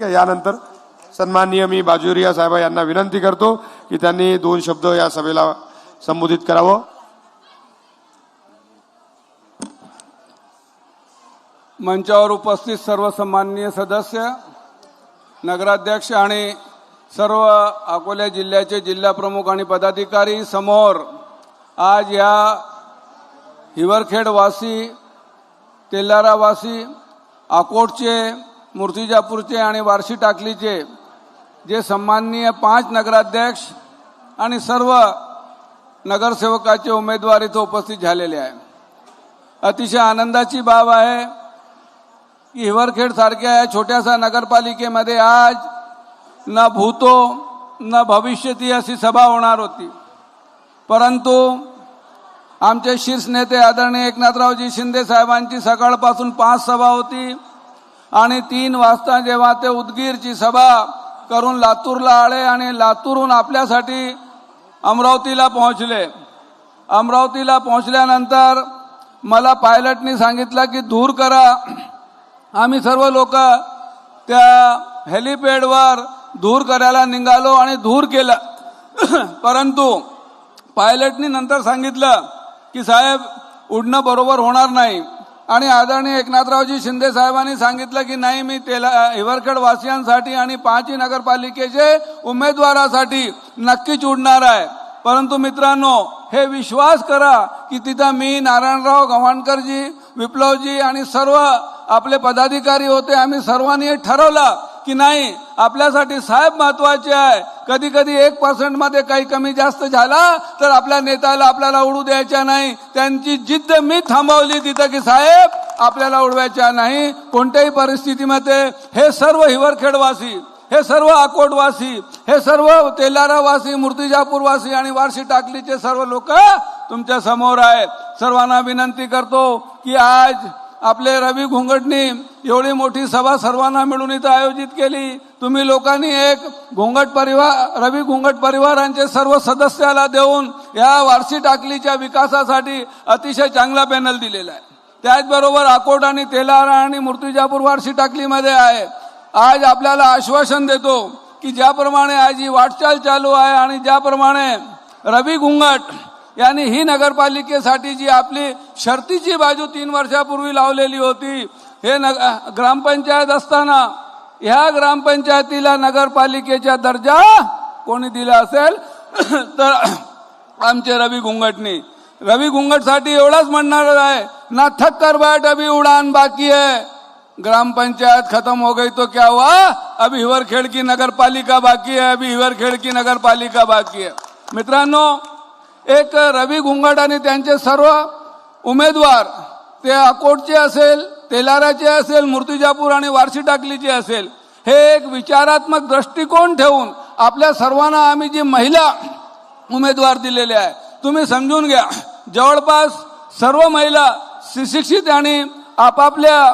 यानंतर सन्माननीय मी बाजुरिया साहेब यांना विनंती करतो की त्यांनी दोन शब्द या सभेला संबोधित करावं. मंचावर उपस्थित सर्व सन्माननीय सदस्य नगराध्यक्ष आणि सर्व अकोला जिल्ह्याचे जिल्हा प्रमुख आणि पदाधिकारी समोर आज या हिवरखेडवासी तेलारावासी अकोटचे मूर्तिजापूरचे आणि वारशी टाकलीचे जे सन्माननीय पाच नगराध्यक्ष आणि सर्व नगरसेवकाचे उमेदवार इथं उपस्थित झालेले आहे. अतिशय आनंदाची बाब आहे की हिवरखेड सारख्या या छोट्याशा नगरपालिकेमध्ये आज न भूतो न भविष्यती अशी सभा होणार होती. परंतु आमचे शीर्ष नेते आदरणीय एकनाथरावजी शिंदे साहेबांची सकाळपासून पाच सभा होती. आणि तीन वाजता जेव्हा ते उदगीरची सभा करून लातूरला आले आणि लातूरहून आपल्यासाठी अमरावतीला पोहोचले. अमरावतीला पोहोचल्यानंतर मला पायलटनी सांगितलं की दूर करा. आम्ही सर्व लोक त्या हेलिपॅडवर धूर करायला निघालो आणि धूर केलं. परंतु पायलटनी नंतर सांगितलं की साहेब उडणं बरोबर होणार नाही. आणि आदरणीय एकनाथरावजी शिंदे साहेबांनी सांगितलं की नाही मी तेला हिवरखेड वासियांसाठी आणि पाचही नगरपालिकेचे उमेदवारासाठी नक्कीच उडणार आहे. परंतु मित्रांनो हे विश्वास करा की तिथं मी नारायणराव गव्हाणकरजी विप्लवजी आणि सर्व आपले पदाधिकारी होते आम्ही सर्वांनी हे ठरवलं की नाही? आपल्यासाठी साहेब महत्त्वाचे आहे. कधी कधी एक पर्सेंटमध्ये काही कमी जास्त झाला तर आपल्या नेत्याला आपल्याला उडू द्यायच्या नाही. त्यांची जिद्द मी थांबवली तिथं की साहेब आपल्याला उडवायच्या नाही. कोणत्याही परिस्थितीमध्ये हे सर्व हिवरखेडवासी हे सर्व अकोटवासी हे सर्व तेलारावासी मूर्तिजापूरवासी आणि वारशी टाकलीचे सर्व लोक तुमच्यासमोर आहेत. सर्वांना विनंती करतो की आज आपले रवी घोंगटनी एवढी मोठी सभा सर्वांना मिळून इथं आयोजित केली. तुम्ही लोकांनी एक घोंगट परिवार रवी घोंगट परिवारांचे सर्व सदस्याला देऊन या वारसी टाकलीच्या विकासासाठी अतिशय चांगला पॅनल दिलेला आहे. त्याचबरोबर अकोट आणि तेलारा आणि मूर्तिजापूर वारसी टाकलीमध्ये आहे. आज आपल्याला आश्वासन देतो की ज्याप्रमाणे आज ही वाटचाल चालू आहे आणि ज्याप्रमाणे रवी घुंगट यांनी ही नगरपालिकेसाठी जी आपली शर्तीची बाजू तीन वर्षापूर्वी लावलेली होती हे नग ग्रामपंचायत असताना ह्या ग्रामपंचायतीला नगरपालिकेचा दर्जा कोणी दिला असेल तर आमचे रवी घुंगटनी रवी घुंगटसाठी एवढंच म्हणणार आहे ना थक्कर बैठ अभी उड़ान बाकी है. ग्रामपंचायत खतम खत्म हो गई तो क्या हुआ? अभी हिवरखेड की नगरपालिका बाकी है अभी हिवरखेड की नगरपालिका बाकी है। मित्रांनो एक रवी घुंगट आणि त्यांचे सर्व उमेदवार ते अकोटचे असेल तेलाराचे असेल मूर्तिजापूर आणि वारशी टाकलीचे असेल हे एक विचारात्मक दृष्टिकोन ठेवून आपल्या सर्वांना आम्ही जी महिला उमेदवार दिलेले आहे तुम्ही समजून घ्या. जवळपास सर्व महिला सुशिक्षित आणि आपापल्या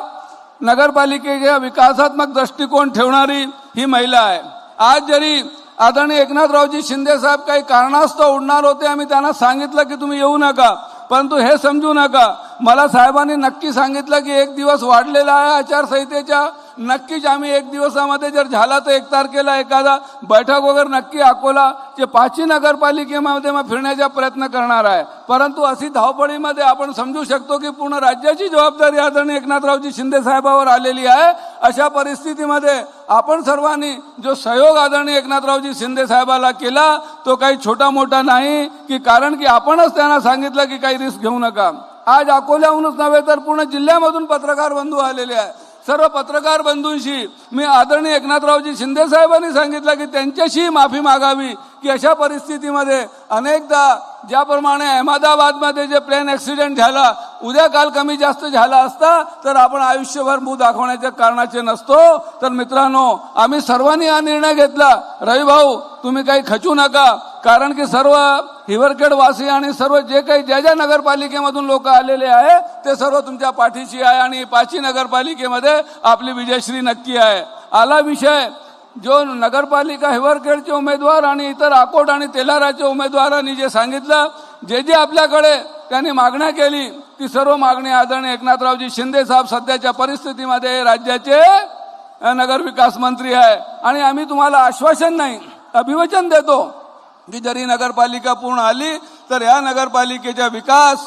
नगरपालिकेच्या विकासात्मक दृष्टिकोन ठेवणारी ही महिला आहे. आज जरी आदरणीय एकनाथरावजी शिंदे साहेब काही कारणास्तव उडणार होते आम्ही त्यांना सांगितलं की तुम्ही येऊ नका. परंतु हे समजू नका. मला साहेबांनी नक्की सांगितलं की एक दिवस वाढलेला आहे आचारसंहितेच्या. नक्कीच आम्ही एक दिवसामध्ये जर झाला तर एक तारखेला एखादा बैठक वगैरे नक्की अकोला जे पाची नगरपालिकेमध्ये मग फिरण्याचा प्रयत्न करणार आहे. परंतु अशी धावपळीमध्ये आपण समजू शकतो की पूर्ण राज्याची जबाबदारी आदरणीय एकनाथरावजी शिंदे साहेबावर आलेली आहे. अशा परिस्थितीमध्ये आपण सर्वांनी जो सहयोग आदरणीय एकनाथरावजी शिंदे साहेबाला केला तो काही छोटा मोठा नाही की कारण की आपणच त्यांना सांगितलं की काही रिस्क घेऊ नका. आज अकोल्याहूनच नव्हे तर पूर्ण जिल्ह्यामधून पत्रकार बंधू आलेले आहे सर्व पत्रकार बंधूंशी मी आदरणीय एकनाथरावजी शिंदे साहेबांनी सांगितलं की त्यांच्याशी माफी मागावी की अशा परिस्थितीमध्ये अनेकदा ज्याप्रमाणे अहमदाबादमध्ये जे प्लेन ॲक्सिडेंट झाला उद्या काल कमी जास्त झाला असता तर आपण आयुष्यभर मूळ दाखवण्याच्या कारणाचे नसतो. तर मित्रांनो आम्ही सर्वांनी हा निर्णय घेतला. रवी भाऊ तुम्ही काही खचू नका. कारण की सर्व हिवरखेड वासी आणि सर्व जे काही ज्या ज्या नगरपालिकेमधून लोक आलेले आहे ते सर्व तुमच्या पाठीशी आहे आणि पाची नगरपालिकेमध्ये आपली विजयश्री नक्की आहे. आला विषय. जो नगरपालिका हिवरखेडचे उमेदवार आणि इतर अकोट आणि तेलाराचे उमेदवारांनी जे सांगितलं जे जे आपल्याकडे त्यांनी मागण्या केली ती सर्व मागणी आदरणीय एकनाथरावजी शिंदे साहेब सध्याच्या परिस्थितीमध्ये राज्याचे नगरविकास नगर विकास मंत्री आहे. आणि आम्ही तुम्हाला आश्वासन नाही अभिवचन देतो की जरी नगरपालिका पूर्ण आली तर या नगरपालिकेचा विकास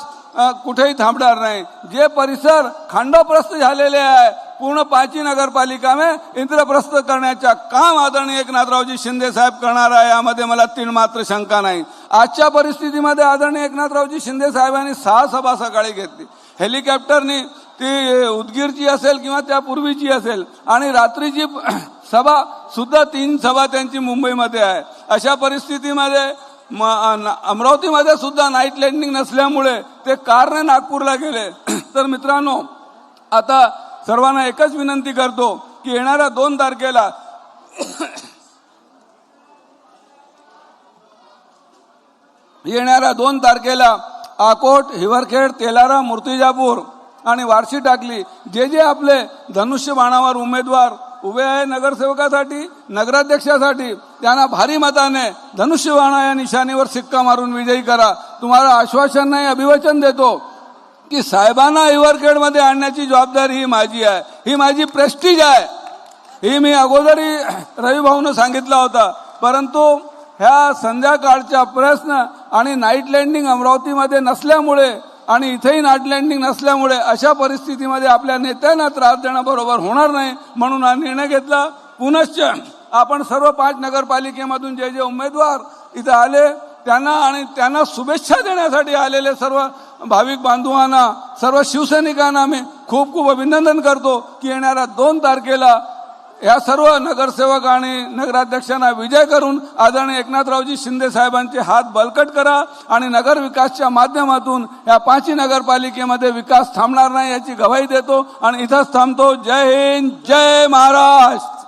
कुठेही थांबणार नाही. जे परिसर खांडोप्रस्त झालेले आहे पूर्ण पाची नगरपालिका में इंद्रप्रस्थ करण्याचा काम आदरणीय एकनाथरावजी शिंदे साहेब करणार आहे. यामध्ये मला तीन मात्र शंका नाही. आजच्या परिस्थितीमध्ये आदरणीय एकनाथरावजी शिंदे साहेबांनी सहा सभा सकाळी घेतली. हेलिकॉप्टरनी ती उदगीरची असेल किंवा त्यापूर्वीची असेल आणि रात्रीची सभा सुद्धा तीन सभा त्यांची मुंबईमध्ये आहे. अशा परिस्थितीमध्ये अमरावतीमध्ये सुद्धा नाईट लँडिंग नसल्यामुळे ते कारने नागपूरला गेले. तर मित्रांनो आता सर्वांना एकच विनंती करतो की येणाऱ्या दोन तारखेला येणाऱ्या दोन तारखेला आकोट हिवरखेड तेलारा मूर्तिजापूर आणि वारशी टाकली. जे जे आपले धनुष्य बाणावर उमेदवार उभे आहे नगरसेवकासाठी नगराध्यक्षासाठी त्यांना भारी मताने धनुष्यवाणा या निशाणीवर सिक्का मारून विजयी करा. तुम्हाला आश्वासन नाही अभिवचन देतो. की साहेबांना हिवरखेडमध्ये आणण्याची जबाबदारी ही माझी आहे. ही माझी प्रेस्टीज आहे. ही मी अगोदरही रविभाऊनं सांगितला होता. परंतु ह्या संध्याकाळच्या प्रश्न आणि नाईट लँडिंग अमरावतीमध्ये नसल्यामुळे आणि इथेही नाईट लँडिंग नसल्यामुळे अशा परिस्थितीमध्ये आपल्या नेत्यांना त्रास देणं बरोबर होणार नाही म्हणून हा निर्णय घेतला. पुनश्च आपण सर्व पाच नगरपालिकेमधून जे जे उमेदवार इथं आले त्यांना आणि त्यांना शुभेच्छा देण्यासाठी आलेले सर्व भाविक बांधवांना सर्व शिवसैनिकांना मी खूप खूप अभिनंदन करतो की येणाऱ्या दोन तारखेला या सर्व नगरसेवक आणि नगराध्यक्षांना विजय करून आदरणीय एकनाथरावजी शिंदे साहेबांचे हात बलकट करा आणि नगर विकासच्या माध्यमातून या पाचही नगरपालिकेमध्ये विकास थांबणार नाही याची गवाही देतो आणि इथंच थांबतो. जय हिंद जय महाराष्ट्र!